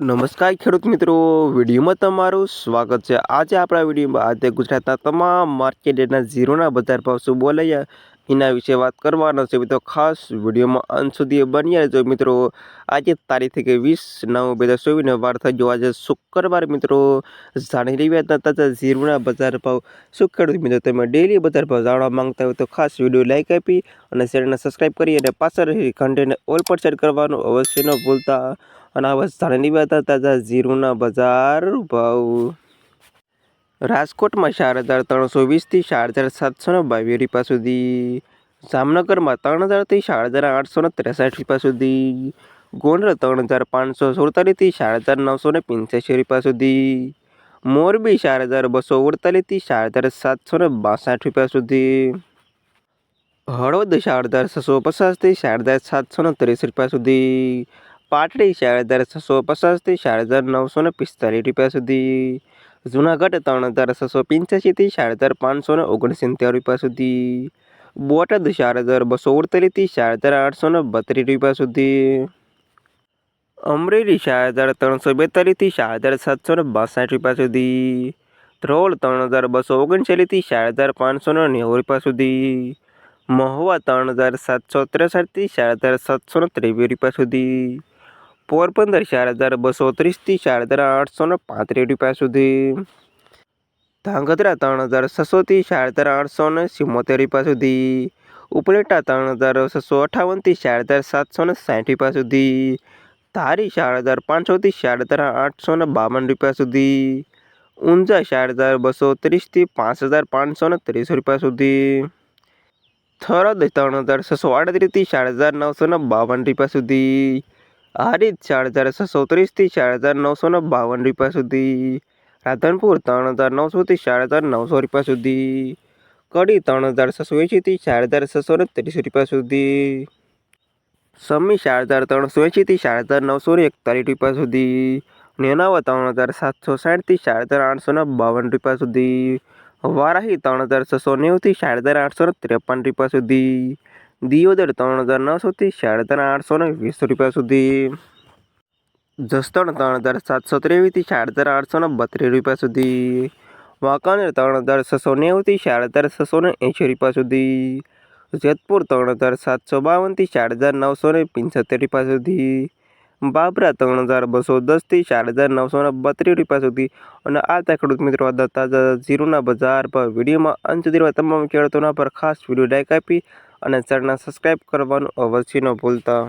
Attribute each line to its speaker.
Speaker 1: નમસ્કાર ખેડૂત મિત્રો, વિડીયોમાં તમારું સ્વાગત છે. આજે આપણા વિડીયોમાં આજે ગુજરાતના તમામ માર્કેટના ઝીરોના બજાર ભાવ શું બોલાયા એના વિશે વાત કરવાનો છે. મિત્રો, ખાસ વિડીયોમાં અંત સુધી બન્યા રહેજો. મિત્રો, આજે તારીખ કે વીસ નવ બે હજાર ચોવીસને વાર થઈ ગયો. આજે શુક્રવાર મિત્રો, જાણી રહ્યા હતા તાજા ઝીરોના બજાર ભાવ. શું ખેડૂત મિત્રો, તમે ડેલી બજાર ભાવ જાણવા માંગતા હોય તો ખાસ વીડિયો લાઈક આપી અને ચેનલને સબસ્ક્રાઈબ કરી અને પાછળ રહી ઘંટીને ઓલ પર શેર કરવાનું અવશ્ય ન ભૂલતા. અને વાત તાજા જીરુના બજાર ભાવ. રાજકોટમાં ચાર હજાર ત્રણસો વીસથી ચાર હજાર સાતસો ને બાવીસ રૂપિયા સુધી. જામનગરમાં ત્રણ હજારથી ચાર હજાર આઠસો ને ત્રેસઠ રૂપિયા સુધી. ગોંડલ ત્રણ હજાર પાંચસો સુડતાલીસથી ચાર હજાર નવસો ને પંચ્યાસી રૂપિયા સુધી. મોરબી ચાર હજાર બસો અડતાલીસથી ચાર હજાર સાતસો ને બાસઠ રૂપિયા સુધી. હળવદ ચાર હજાર છસો પચાસથી ચાર હજાર સાતસો ને ત્રીસ રૂપિયા સુધી. પાટડી ચાર હજાર છસો પચાસથી ચાર હજાર નવસો ને પિસ્તાલીસ રૂપિયા સુધી. જુનાગઢ ત્રણ હજાર છસો પંચ્યાસીથી ચાર હજાર પાંચસો ને ઓગણસિત્તેર રૂપિયા સુધી. બોટાદ ચાર હજાર બસો અડતાલીસથી ચાર હજાર આઠસો ને બત્રીસ રૂપિયા સુધી. અમરેલી ચાર હજાર ત્રણસો બેતાલીસથી ચાર હજાર સાતસો ને બાસઠ રૂપિયા સુધી. ધ્રોળ ત્રણ હજાર બસો ઓગણચાલીસથી ચાર હજાર પાંચસો ને નેવું રૂપિયા સુધી. મહુવા ત્રણ હજાર સાતસો ત્રેસઠથી ચાર હજાર સાતસો ને ત્રેવીસ રૂપિયા સુધી. પોરબંદર ચાર હજાર બસો ત્રીસથી ચાર હજાર આઠસો ને પાંત્રીસ રૂપિયા સુધી. ધાંગધ્રા ત્રણ હજાર છસોથી ચાર હજાર આઠસો ને સિમોતેર રૂપિયા સુધી. ઉપલેટા ત્રણ હજાર છસો અઠાવનથી ચાર હજાર સાતસો ને સાઠ રૂપિયા સુધી. ધારી ચાર હજાર પાંચસોથી ચાર હજાર આઠસો ને બાવન રૂપિયા સુધી. ઊંઝા ચાર હજાર બસો ત્રીસથી પાંચ હજાર પાંચસો ને ત્રીસ રૂપિયા સુધી. થરદ ત્રણ હજાર છસો આડત્રીસથી ચાર હજાર નવસો ને બાવન રૂપિયા સુધી. હારીજ ચાર હજાર છસો ત્રીસથી ચાર હજાર નવસો ને બાવન રૂપિયા સુધી. રાધનપુર ત્રણ હજાર નવસોથી ચાર હજાર નવસો રૂપિયા સુધી. કડી ત્રણ હજાર છસો એંશીથી ચાર હજાર છસો ને ત્રીસ રૂપિયા સુધી. સમી ચાર હજાર ત્રણસો એંશીથી ચાર હજાર નવસો ને એકતાલીસ રૂપિયા સુધી. નેનાવા ત્રણ હજાર સાતસો સાઠથી ચાર હજાર આઠસો ને બાવન રૂપિયા સુધી. વારાહી ત્રણ હજાર છસો નેવુંથી ચાર હજાર આઠસો ને ત્રેપન રૂપિયા સુધી. દિયોદર ત્રણ હજાર નવસોથી સાડા ત્રણ આઠસો ને વીસ રૂપિયા સુધી. જસદણ ત્રણ હજાર સાતસો ત્રેવીસથી સાડા હજાર આઠસો ને બત્રીસ રૂપિયા સુધી. વાંકાનેર ત્રણ હજાર છસો નેવુંથી સાડા હજાર છસો ને એંશી રૂપિયા સુધી. જેતપુર ત્રણ હજાર સાતસો બાવનથી ચાર હજાર નવસો ને પંચોતેર રૂપિયા સુધી. બાબરા ત્રણ હજાર બસો દસથી ચાર હજાર નવસો ને બત્રીસ રૂપિયા સુધી. અને આ ત્યાં ખેડૂત મિત્રો તાજા ઝીરોના બજાર પર વિડીયોમાં અંત સુધી તમામ ખેડૂતોના પર ખાસ વીડિયો લાઈક આપી અને ચેનલને સબસ્ક્રાઈબ કરવાનું અવશ્ય ન ભૂલતા.